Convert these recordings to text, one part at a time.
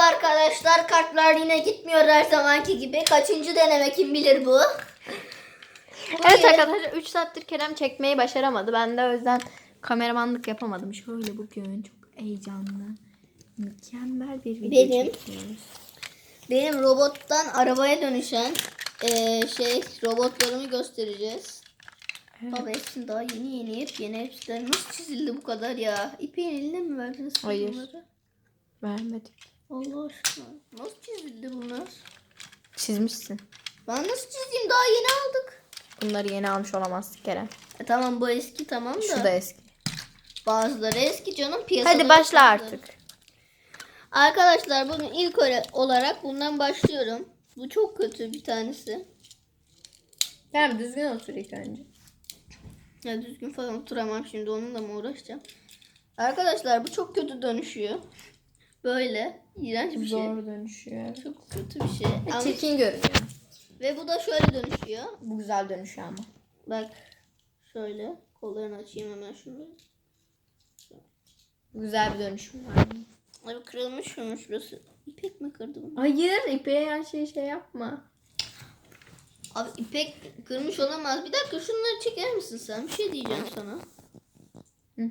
arkadaşlar. Kartlar yine gitmiyor her zamanki gibi. Kaçıncı deneme kim bilir bu. Evet yine- arkadaşlar 3 saattir Kerem çekmeyi başaramadı. Ben de o yüzden kameramanlık yapamadım. Şöyle bugün çok heyecanlı. Mükemmel bir video Benim. çekiyoruz. Benim robottan arabaya dönüşen eee, şey robotlarımı göstereceğiz. Ama hepsini daha yeni yeni hep yeni hepsi nasıl çizildi bu kadar ya? İpek'in eline mi verdiniz Hayır. bunları? Vermedik. Allah aşkına. Nasıl çizildi bunlar? Çizmişsin. Ben nasıl çizeyim? Daha yeni aldık. Bunları yeni almış olamazsın Kerem. E, tamam bu eski tamam da. Şu da eski. Bazıları eski canım piyasada. Hadi başla kaldı. artık. Arkadaşlar bugün ilk olarak bundan başlıyorum. Bu çok kötü bir tanesi. Kerem düzgün otur ilk önce. Ya düzgün falan oturamam şimdi onunla mı uğraşacağım? Arkadaşlar bu çok kötü dönüşüyor. Böyle iğrenç bir şey. Zor dönüşüyor. Çok kötü bir şey. Ama- Çirkin görünüyor. ve bu da şöyle dönüşüyor. Bu güzel dönüşüyor ama. Bak şöyle kollarını açayım hemen şunu. Güzel bir dönüşüm var. Abi kırılmış şunun şurası. İpek mi kırdı bunu? Hayır ipeğe her şeyi şey yapma. Abi ipek kırmış olamaz. Bir dakika şunları çeker misin sen? Bir şey diyeceğim sana. Hı.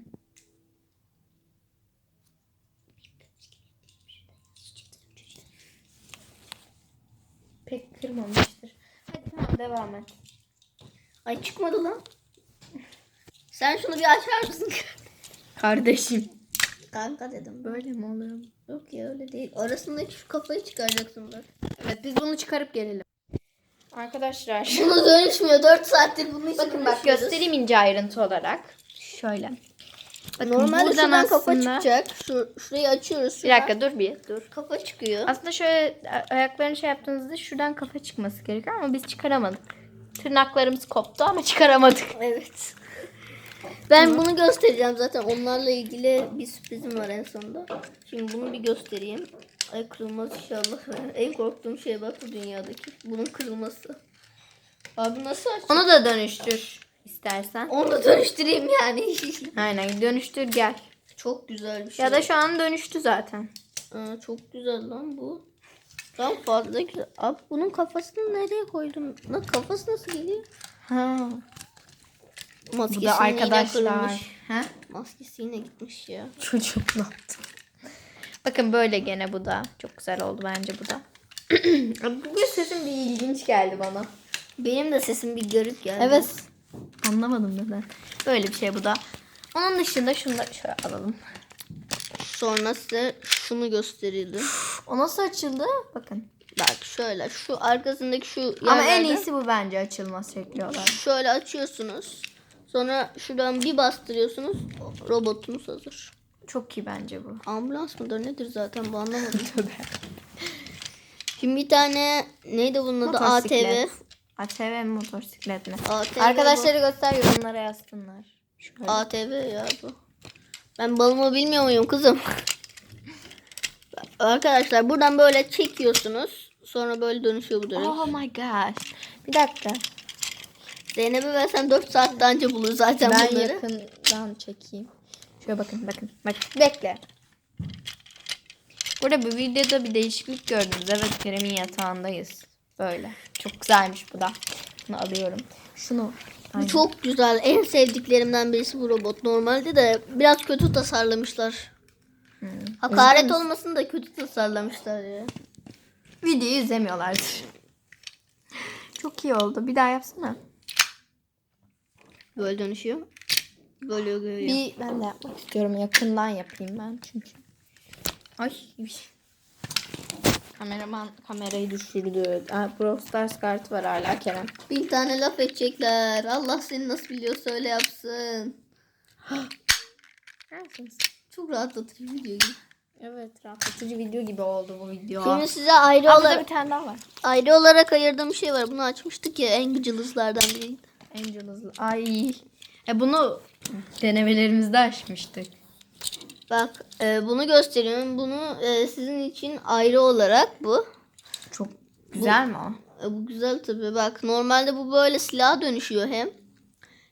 Pek kırmamıştır. Hadi tamam devam et. Ay çıkmadı lan. Sen şunu bir açar mısın? Kardeşim. Kanka dedim. Böyle mi oluyor? Yok ya öyle değil. Arasındaki şu kafayı çıkaracaksın bak. Evet biz bunu çıkarıp gelelim. Arkadaşlar. Bunu dönüşmüyor. 4 saattir bunu için Bakın bak göstereyim ince ayrıntı olarak. Şöyle. Bakın Normalde buradan şuradan kafa aslında- çıkacak. Şu, şurayı açıyoruz. Bir şuradan dakika dur bir dur. Kafa çıkıyor. Aslında şöyle ayaklarını şey yaptığınızda şuradan kafa çıkması gerekiyor ama biz çıkaramadık. Tırnaklarımız koptu ama çıkaramadık. Evet. Ben bunu göstereceğim zaten. Onlarla ilgili bir sürprizim var en sonunda. Şimdi bunu bir göstereyim. Ay kırılmaz inşallah. En korktuğum şey bak bu dünyadaki. Bunun kırılması. Abi nasıl aç? Onu da dönüştür istersen. Onu da dönüştüreyim yani. Aynen dönüştür gel. çok güzel bir şey. Ya da şu an dönüştü zaten. Aa, çok güzel lan bu. Tam fazla güzel. Abi bunun kafasını nereye koydum? Lan kafası nasıl geliyor? Ha. Maskesi Bu da arkadaşlar. Ha? Maskesi yine gitmiş ya. Çocuk ne yaptı? Bakın böyle gene bu da. Çok güzel oldu bence bu da. Bugün sesim bir ilginç geldi bana. Benim de sesim bir garip geldi. Evet. Anlamadım neden. Böyle bir şey bu da. Onun dışında şunu da şöyle alalım. Sonra size şunu gösterelim. O nasıl açıldı? Bakın. Bak şöyle şu arkasındaki şu Ama en iyisi bu bence açılmaz şekli olarak. şöyle açıyorsunuz. Sonra şuradan bir bastırıyorsunuz. Robotunuz hazır. Çok iyi bence bu. Ambulans mıdır nedir zaten bu anlamadım. Şimdi bir tane neydi bunun adı ATV. ATV motosiklet mi? ATV Arkadaşları göster yorumlara yazsınlar. Şöyle. bu. ATV ya bu. Ben balımı bilmiyor muyum kızım? Arkadaşlar buradan böyle çekiyorsunuz. Sonra böyle dönüşüyor bu direkt. Oh my gosh. Bir dakika. Zeynep'e versen 4 saatte anca bulur zaten ben bunları. yakından çekeyim. Şöyle bakın bakın. Bak bekle. Burada bir videoda bir değişiklik gördünüz. Evet Kerem'in yatağındayız. Böyle. Çok güzelmiş bu da. Bunu alıyorum. Şunu. Bu çok güzel. En sevdiklerimden birisi bu robot. Normalde de biraz kötü tasarlamışlar. Hmm. Hakaret olmasın da kötü tasarlamışlar ya. Videoyu izlemiyorlardır. Çok iyi oldu. Bir daha yapsana. Böyle dönüşüyor. Böyle görüyor. Bir ben de yapmak istiyorum. Yakından yapayım ben çünkü. Ay bir şey. Kameraman kamerayı düşürdü. Brawl Stars kartı var hala Kerem. Bin tane laf edecekler. Allah seni nasıl biliyorsa öyle yapsın. Çok rahatlatıcı video gibi. Evet rahatlatıcı video gibi oldu bu video. Şimdi size ayrı Aa, olarak bir tane daha var. ayrı olarak ayırdığım bir şey var. Bunu açmıştık ya en gıcılızlardan biriydi. Angel hızlı. Ay. E bunu denemelerimizde açmıştık. Bak e, bunu gösteriyorum. Bunu e, sizin için ayrı olarak bu. Çok güzel mi o? E, bu güzel tabii. Bak normalde bu böyle silaha dönüşüyor hem.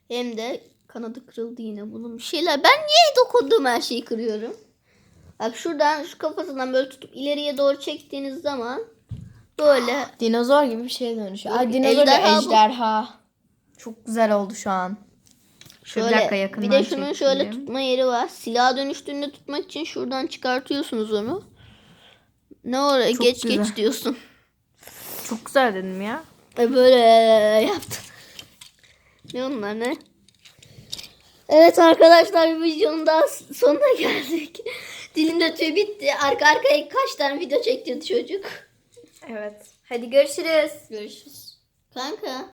Hem de kanadı kırıldı yine bunun bir şeyler. Ben niye dokunduğum her şeyi kırıyorum? Bak şuradan şu kafasından böyle tutup ileriye doğru çektiğiniz zaman böyle Dinozor gibi bir şeye dönüşüyor. Ay dinozor Ejderha bu. ejderha. Çok güzel oldu şu an. Şöyle, bir Şöyle dakika yakından bir de şunun şöyle çekeyim. tutma yeri var. Silaha dönüştüğünde tutmak için şuradan çıkartıyorsunuz onu. Ne oraya Çok geç güzel. geç diyorsun. Çok güzel dedim ya. E böyle yaptın. Ne onlar ne? Evet arkadaşlar bir videonun daha sonuna geldik. Dilimde tüy bitti. Arka arkaya kaç tane video çektirdi çocuk. Evet. Hadi görüşürüz. Görüşürüz. Kanka.